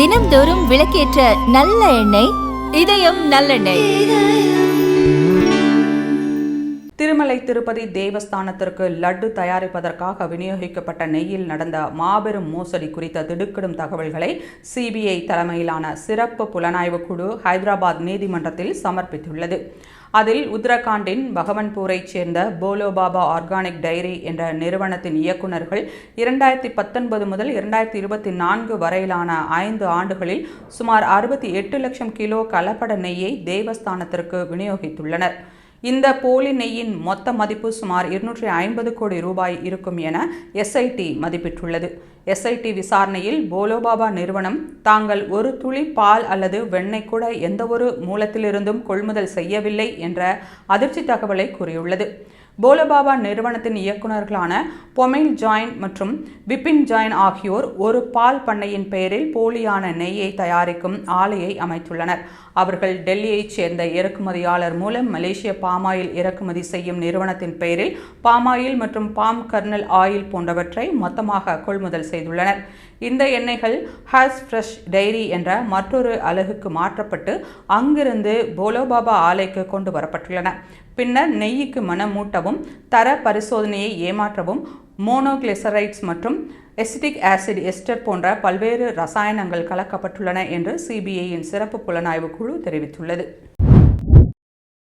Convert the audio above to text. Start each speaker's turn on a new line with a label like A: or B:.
A: தினம்தோறும் விளக்கேற்ற நல்ல எண்ணெய் இதயம் நல்லெண்ணெய்.
B: திருமலை திருப்பதி தேவஸ்தானத்திற்கு லட்டு தயாரிப்பதற்காக விநியோகிக்கப்பட்ட நெய்யில் நடந்த மாபெரும் மோசடி குறித்த திடுக்கிடும் தகவல்களை சிபிஐ தலைமையிலான சிறப்பு புலனாய்வு குழு ஹைதராபாத் நீதிமன்றத்தில் சமர்ப்பித்துள்ளது. அதில் உத்தரகாண்டின் பகவன்பூரைச் சேர்ந்த போலோ பாபா ஆர்கானிக் டைரி என்ற நிறுவனத்தின் இயக்குநர்கள் இரண்டாயிரத்தி பத்தொன்பது முதல் இரண்டாயிரத்தி இருபத்தி நான்கு வரையிலான ஐந்து ஆண்டுகளில் சுமார் அறுபத்தி எட்டு லட்சம் கிலோ கலப்பட நெய்யை தேவஸ்தானத்திற்கு விநியோகித்துள்ளனர். இந்த போலி நெய்யின் மொத்த மதிப்பு சுமார் இருநூற்றி ஐம்பது கோடி ரூபாய் இருக்கும் என எஸ்ஐடி மதிப்பிட்டுள்ளது. எஸ்ஐடி விசாரணையில் போலோபாபா நிறுவனம் தாங்கள் ஒரு துளி பால் அல்லது வெண்ணெய் கூட எந்தவொரு மூலத்திலிருந்தும் கொள்முதல் செய்யவில்லை என்ற அதிர்ச்சி தகவலை கூறியுள்ளது. போலோபாபா நிறுவனத்தின் இயக்குநர்களான பொமைல் ஜாயின் மற்றும் பிபின் ஜாயின் ஆகியோர் ஒரு பால் பண்ணையின் பெயரில் போலியான நெய்யை தயாரிக்கும் ஆலையை அமைத்துள்ளனர். அவர்கள் டெல்லியைச் சேர்ந்த இறக்குமதியாளர் மூலம் மலேசிய பால் பாமாயில் இறக்குமதி செய்யும் நிறுவனத்தின் பெயரில் பாமாயில் மற்றும் பாம் கர்னல் ஆயில் போன்றவற்றை மொத்தமாக கொள்முதல் செய்துள்ளனர். இந்த எண்ணெய்கள் ஹஸ் ஃப்ரெஷ் டைரி என்ற மற்றொரு அலகுக்கு மாற்றப்பட்டு அங்கிருந்து போலோபாபா ஆலைக்கு கொண்டு வரப்பட்டுள்ளன. பின்னர் நெய்யுக்கு மனமூட்டவும் தர பரிசோதனையை ஏமாற்றவும் மோனோகிளிசரைட்ஸ் மற்றும் எசிட்டிக் ஆசிட் எஸ்டர் போன்ற பல்வேறு ரசாயனங்கள் கலக்கப்பட்டுள்ளன என்று சிபிஐயின் சிறப்பு புலனாய்வு குழு தெரிவித்துள்ளது.